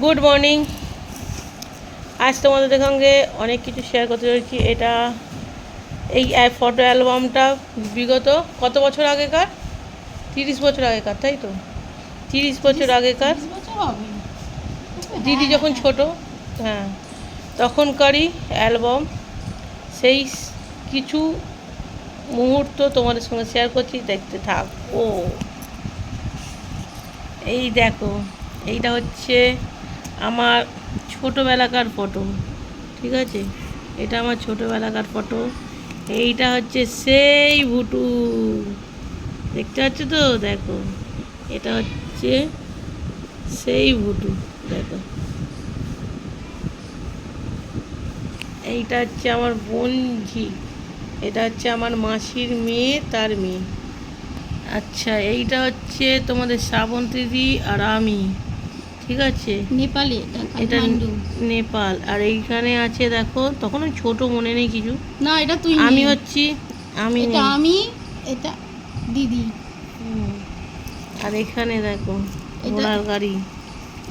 Good morning আজ তোমাদের সঙ্গে অনেক কিছু শেয়ার করতে চলেছি। এটা এই ফটো অ্যালবামটা বিগত কত বছর আগেকার? তিরিশ বছর আগেকার তাই তো? তিরিশ বছর আগেকার। দিদি যখন ছোট হ্যাঁ তখনকারই অ্যালবাম সেই কিছু মুহূর্ত তোমাদের সঙ্গে শেয়ার করছি দেখতে থাক। ও এই দেখো এইটা হচ্ছে আমার ছোটোবেলাকার ফটো ঠিক আছে? এটা আমার ছোটোবেলাকার ফটো এইটা হচ্ছে সেই ভুটু। দেখতে পাচ্ছ তো? দেখো, এটা হচ্ছে সেই ভুটু, দেখো। এইটা হচ্ছে আমার বোনঝি এটা হচ্ছে আমার মাসির মেয়ে, তার মেয়ে। আচ্ছা এইটা হচ্ছে তোমাদের শ্রাবন্তী দি আর আমি। ঠিক আছে? নেপালে এটা নেপাল। আর এইখানে আছে দেখো তখন ছোট মনে নেই কিছু। না এটা তুই আমি হচ্ছি আমি এটা আমি এটা দিদি। আর এখানে দেখো ঘোড়ার গাড়ি।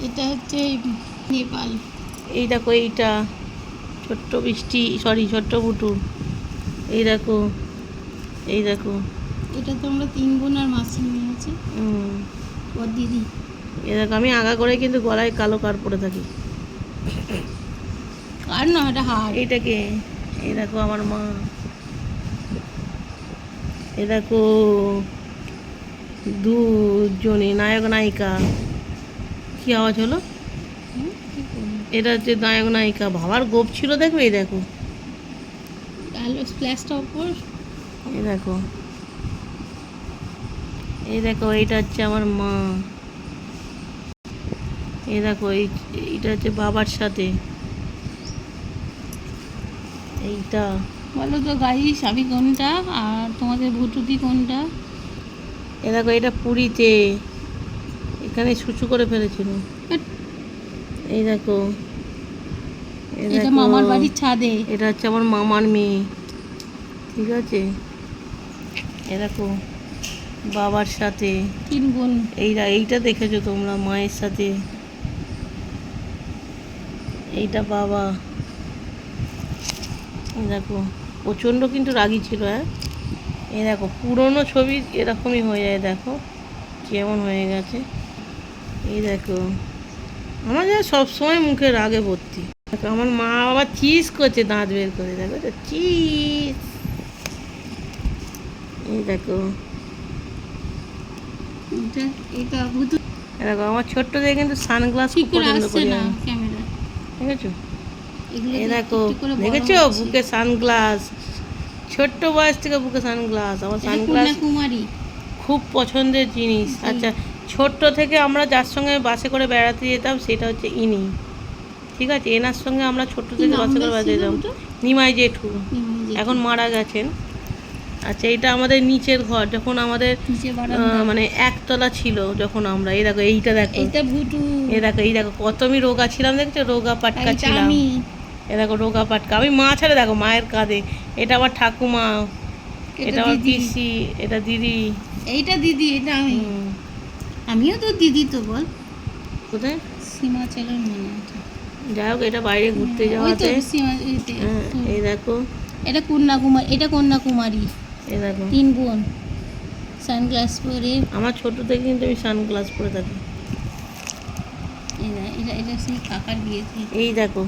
এটা হচ্ছে নেপাল। এই দেখো এইটা। ছোট্ট বৃষ্টি সরি ছোট্ট বুটু এই দেখো এই দেখো। এটা তো আমরা তিন বোন আর মাসি নিয়ে আছে। ওর দিদি। দেখো আমি আগা করে কিন্তু গলায় কালো কার পরে থাকি। আর না এটা? হার। এইটাকে এই দেখো আমার মা। এ দেখো দুজনে নায়ক নায়িকা। কি আওয়াজ হলো? এটা হচ্ছে নায়ক নায়িকা। ভাবার গোপ ছিল দেখো এই দেখো। আলো স্প্ল্যাশটা ওপর এই দেখো। এই দেখো এইটা হচ্ছে আমার মা। এই দেখো এই এইটা হচ্ছে বাবার সাথে। এইটা। বলো তো গাড়ি সাবি কোনটা আর তোমাদের ভুটুদি কোনটা? এ দেখো এটা পুরীতে। এখানে সুচু করে ফেলেছিল। এই দেখো। এটা মামার বাড়ির ছাদে। এটা হচ্ছে আমার মামার মেয়ে। ঠিক আছে? এ দেখো বাবার সাথে। তিন বোন এইটা এইটা দেখেছ তোমরা মায়ের সাথে? এইটা বাবা। দেখো প্রচণ্ড কিন্তু রাগী ছিল হ্যাঁ? এই দেখো পুরনো ছবি এরকমই হয়ে যায় দেখো কেমন হয়ে গেছে। এই দেখো আমার যা সবসময় মুখে রাগে ভর্তি। দেখো আমার মা বাবা চিজ করছে দাঁত বের করে দেখো তো চিজ এই দেখো। দেখো আমার ছোট্ট থেকে কিন্তু সানগ্লাস পছন্দ করি না ক্যামেরা দেখেছ? দেখো দেখেছ? বুকে সানগ্লাস। ছোট্ট বয়স থেকে বুকে সানগ্লাস। আমার সানগ্লাস খুব পছন্দের জিনিস। আচ্ছা ছোট্ট থেকে আমরা যার সঙ্গে বাসে করে বেড়াতে যেতাম সেটা হচ্ছে ইনি। ঠিক আছে? এনার সঙ্গে আমরা ছোট্ট থেকে বাসে করে বেড়াতে যেতাম। নিমাই জেঠু। এখন মারা গেছেন। আচ্ছা এটা আমাদের নিচের ঘর যখন আমাদের মানে একতলা ছিল যখন আমরা এই দেখো এইটা দেখো। এইটা ভুটু। এ দেখো এই দেখো কত আমি রোগা ছিলাম দেখছ? রোগা পাটকা ছিলাম। এ দেখো রোগা পাটকা। আমি মা ছাড়া দেখো মায়ের কাঁধে। এটা আমার ঠাকুমা এটা আমার দিদি। পিসি এটা দিদি। এইটা দিদি এটা আমি। আমিও তো দিদি তো বল। কোথায়? সীমাচলের মনে আছে যাই হোক এটা বাইরে ঘুরতে যাওয়াতে সীমা এতে, হ্যাঁ। এই দেখো। এটা কন্যাকুমারী এটা কন্যাকুমারী। তিন বোন। সানগ্লাস পরে। আমার ছোট থেকে কিন্তু আমি সানগ্লাস পরে থাকি। এটা এটা এটা সেই কাকার বিয়েতে এই দেখো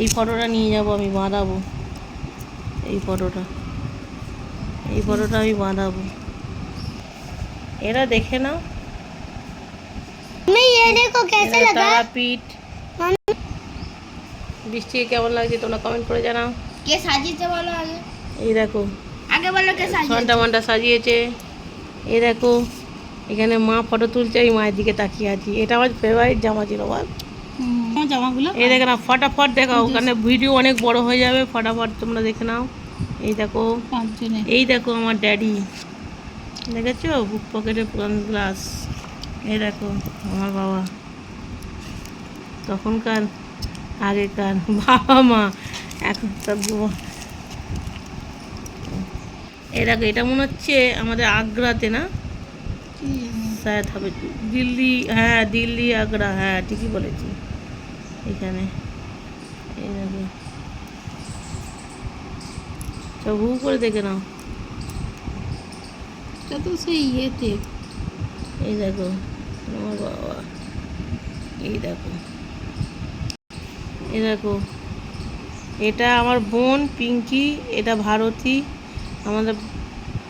এই ফটোটা নিয়ে যাব আমি বাঁধাবো। এই ফটোটা এই ফটোটা আমি বাঁধাবো। এরা দেখে নাও। তারাপীঠ। বৃষ্টি কেমন লাগছে তোমরা কমেন্ট করে জানাও। কে সাজিয়েছে বলো আগে। এই দেখো ঘণ্টা মন্টা সাজিয়েছে। এই দেখো এখানে মা ফটো তুলছে আমি মায়ের দিকে তাকিয়ে আছি। এটা আমার ফেভারিট জামা ছিল আমার জামাগুলো? এই দেখে না ফটাফট দেখাও ওখানে ভিডিও অনেক বড় হয়ে যাবে ফটাফট তোমরা দেখে নাও। এই দেখো এই দেখো আমার ড্যাডি দেখেছ? বুক পকেটে গ্লাস এই দেখো আমার বাবা। তখনকার আগেকার বাবা মা। এখন সব গো- এই দেখো এটা মনে হচ্ছে আমাদের আগ্রাতে না? কি হবে। দিল্লি হ্যাঁ দিল্লি আগ্রা হ্যাঁ ঠিকই বলেছি। এখানে। এই দেখো। সব হু করে দেখে নাও। তো সেই ইয়েতে। এই দেখো। ও বাবা। এই দেখো। এই দেখো। এটা আমার বোন পিঙ্কি এটা ভারতী। আমাদের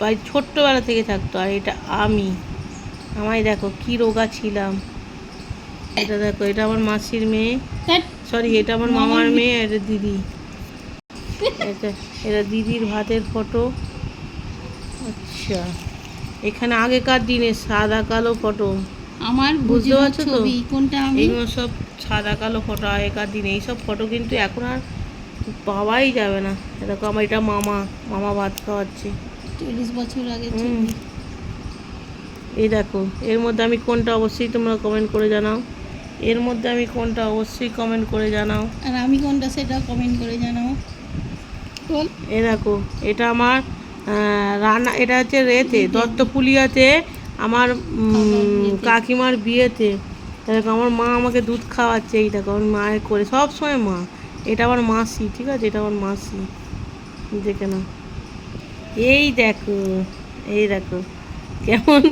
বাড়ি ছোট্টবেলা থেকে থাকতো আর এটা আমি। আমায় দেখো কি রোগা ছিলাম। এটা দেখো এটা আমার মাসির মেয়ে। সরি এটা আমার মামার মেয়ে আর দিদি। এটা এটা দিদির ভাতের ফটো। আচ্ছা। এখানে আগেকার দিনে সাদা কালো ফটো। আমার বুঝতে পারছ তো? কোনটা আমি? সব সাদা কালো ফটো আগেকার দিনে। এইসব ফটো কিন্তু এখন আর পাওয়াই যাবে না। এরকম আমার এটা মামা মামা ভাত খাওয়াচ্ছে। চল্লিশ বছর আগে। এই দেখো এর মধ্যে আমি কোনটা অবশ্যই তোমরা কমেন্ট করে জানাও। এর মধ্যে আমি কোনটা অবশ্যই কমেন্ট করে জানাও। আর আমি কোনটা সেটা কমেন্ট করে জানাও। এ দেখো এটা আমার রান্না এটা হচ্ছে রেতে দত্তপুলিয়াতে আমার কাকিমার বিয়েতে। দেখো আমার মা আমাকে দুধ খাওয়াচ্ছে এই দেখো আমার মায়ের করে সব সময় মা। এটা আমার মাসি, ঠিক আছে? এটা আমার মাসি। দেখে না এই দেখো এই দেখো। কেমন?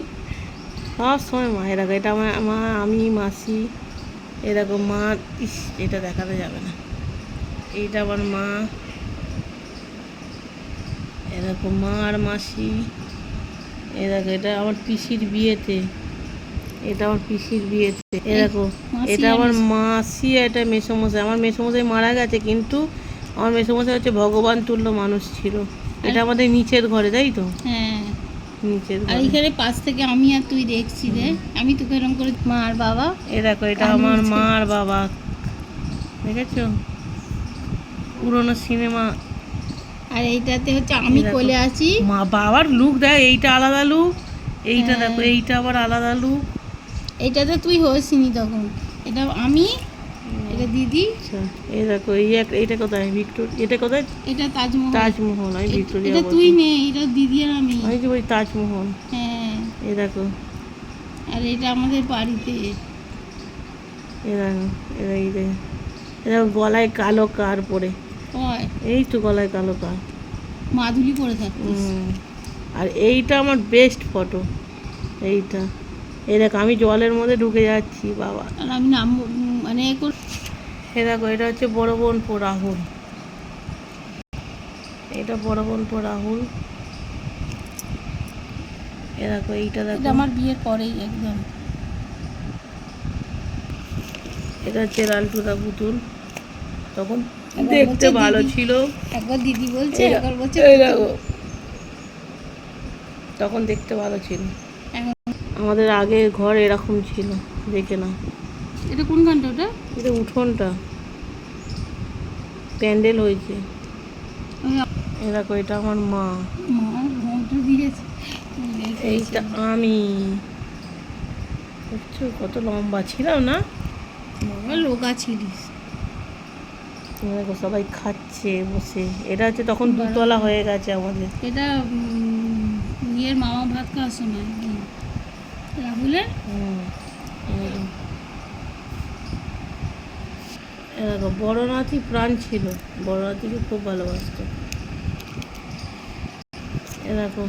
সব সময় মা এ দেখো, এটা আমার মা, আমি, মাসি এ দেখো মা, ইস, এটা দেখাতে যাবে না। এইটা আমার মা এরকম মা আর মাসি এ দেখো, এটা আমার পিসির বিয়েতে। এটা আমার পিসির বিয়েতে এ দেখো মাসি এটা আমার মাসি এটা মেসোমশাই। আমার মেসোমশাই মারা গেছে কিন্তু আমার মেসোমশাই হচ্ছে ভগবান তুল্য মানুষ ছিল। এটা আমাদের নিচের ঘরে তাই তো? হ্যাঁ। নিচের আর এখানে পাশ থেকে আমি আর তুই দেখছি রে আমি তোকে এরকম করে মা আর বাবা। এ দেখো এটা আমার নিচে- মা আর বাবা। দেখেছ? পুরোনো সিনেমা। আর এইটাতে হচ্ছে আমি কোলে আছি। মা বাবার লুক দেখ এইটা আলাদা লুক এইটা হ্যাঁ। দেখো এইটা আবার আলাদা লুক এইটাতে তুই হয়েছিনি তখন। এটা আমি এটা দিদি। আচ্ছা এই দেখো এই এক এইটা কোথায়? ভিক্টোর এটা কোথায়? এটা তাজমহল। তাজমহল আমি ভিক্টোরিয়া এটা তুই নে এটা দিদি আর আমি। আমি যে ওই তাজমহল। হ্যাঁ। এই দেখো। আর এটা আমাদের বাড়িতে। এই দেখো এই এই দেখো দেখো গলায় কালো কার পরে। হয়। এই তো গলায় কালো কার। মাদুলি পরে হুম। আর এইটা আমার বেস্ট ফটো এইটা। দেখো আমি জলের মধ্যে ঢুকে যাচ্ছি বাবা। আর আমি নাম মানে এ দেখো এটা হচ্ছে বড় রাহুল এটা বড় রাহুল এ দেখো এইটা দেখো। আমার বিয়ের পরেই একদম। এটা হচ্ছে লালটুদা পুতুল। তখন দেখতে ভালো ছিল। একবার দিদি বলছে একবার বলছে তখন দেখতে ভালো ছিল। আমাদের আগে ঘর এরকম ছিল দেখে না এটা কোন গানটা ওটা? এটা উঠোনটা। প্যান্ডেল হয়েছে। ওই এ দেখো এটা আমার মা। এইটা আমি। দেখছ কত লম্বা ছিলাম না? বাবা লোকা ছিলিস সবাই খাচ্ছে বসে। এটা হচ্ছে তখন দুতলা হয়ে গেছে আমাদের। এটা ইয়ের মামা ভাত খাওয়ার সময়। হুম। এরকম। বড় নাতি প্রাণ ছিল। বড় নাতিকে খুব ভালোবাসতো। এরকম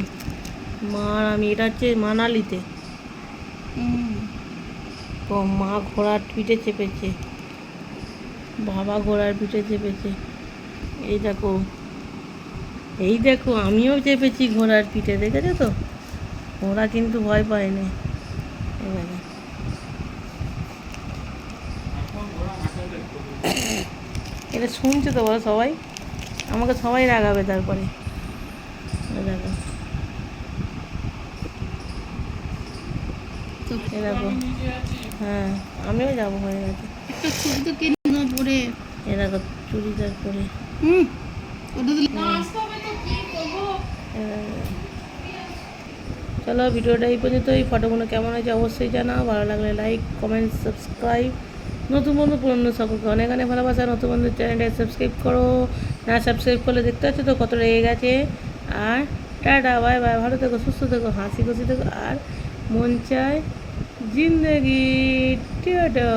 মা আর আমি এটা হচ্ছে মানালিতে। মা ঘোড়ার পিঠে চেপেছে। বাবা ঘোড়ার পিঠে চেপেছে। এই দেখো। এই দেখো আমিও চেপেছি ঘোড়ার পিঠে দেখেছ তো? ওরা কিন্তু ভয় পায়নি এই দেখো। এটা শুনছে তো বলো সবাই? আমাকে সবাই রাগাবে তারপরে। দেখো। তো হ্যাঁ আমিও যাব হয়ে গেছে। একটা তো কেন না পরে এ চুড়িদার পরে। হুম। ওটা তো। চলো ভিডিওটা এই পর্যন্ত। এই ফটোগুলো কেমন হয়েছে অবশ্যই জানাও। ভালো লাগলে লাইক কমেন্ট সাবস্ক্রাইব নতুন বন্ধু, পুরনো সকলকে অনেক অনেক ভালোবাসা। নতুন বন্ধু চ্যানেলটা সাবস্ক্রাইব করো। না সাবস্ক্রাইব করলে দেখতে পাচ্ছ তো কত রেগে গেছে। আর টাটা বাই বাই ভালো থেকো, সুস্থ থেকো, হাসি খুশি থেকো। আর মন চায় জিন্দগি। টিয়াটা